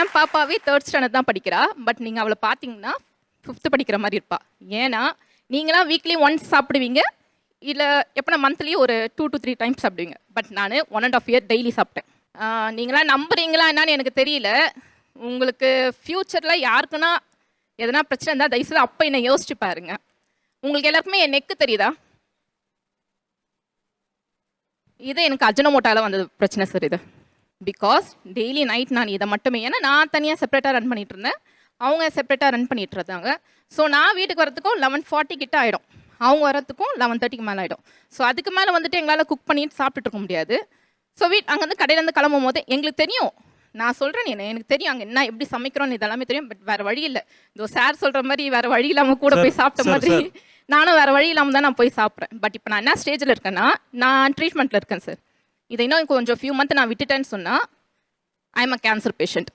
என் பாப்பாவே third standard தான் படிக்கிறா. But நீங்கள் அவளை பார்த்தீங்கன்னா ஃபிஃப்த்து படிக்கிற மாதிரி இருப்பா. ஏன்னா நீங்களாம் வீக்லி ஒன்ஸ் சாப்பிடுவீங்க. இல்லை எப்போ மந்த்லி ஒரு டூ டு த்ரீ டைம்ஸ் சாப்பிடுவீங்க. பட் நான் one and half year daily சாப்பிட்டேன். நீங்களாம் நம்புறீங்களா என்னன்னு எனக்கு தெரியல. உங்களுக்கு ஃப்யூச்சரில் யாருக்குன்னா எதனா பிரச்சனை இருந்தால் தயவுசெய்து அப்போ என்னை யோசிச்சு பாருங்க. உங்களுக்கு எல்லாருக்குமே என் நெக்கு தெரியுதா? இது எனக்கு அஜனமோட்டாவில் வந்தது பிரச்சனை சார் இது. பிகாஸ் டெய்லி நைட் நான் இதை மட்டுமே ஏன்னா நான் தனியாக செப்பரேட்டாக ரன் பண்ணிட்டு இருந்தேன் அவங்க செப்பரேட்டாக ரன் பண்ணிட்டு இருந்தாங்க ஸோ நான் வீட்டுக்கு வரதுக்கும் லெவன் ஃபார்ட்டி கிட்ட ஆகிடும் அவங்க வரதுக்கும் லெவன் தேர்ட்டிக்கு மேலே ஆகிடும் ஸோ அதுக்கு மேலே வந்துட்டு எங்களால் குக் பண்ணிட்டு சாப்பிட்டுட்டு இருக்க முடியாது. ஸோ வீட் அங்கேருந்து கடையிலேருந்து கிளம்பும் போது எங்களுக்கு தெரியும். நான் சொல்கிறேன் என்ன எனக்கு தெரியும் அங்கே என்ன எப்படி சமைக்கிறோன்னு இதெல்லாமே தெரியும். பட் வேறு வழி இல்லை. இதோ சார் சொல்கிற மாதிரி வேறு வழி இல்லாமல் கூட போய் சாப்பிட்ட மாதிரி. நானும் வேறு வழி இல்லாமல் தான் நான் போய் சாப்பிட்றேன். பட் இப்போ நான் என்ன ஸ்டேஜில் இருக்கேன்னா நான் ட்ரீட்மெண்ட்டில் இருக்கேன் சார் இதை இன்னும் கொஞ்சம் ஃபியூ மந்த் நான் விட்டுட்டேன்னு சொன்னால் I am a cancer patient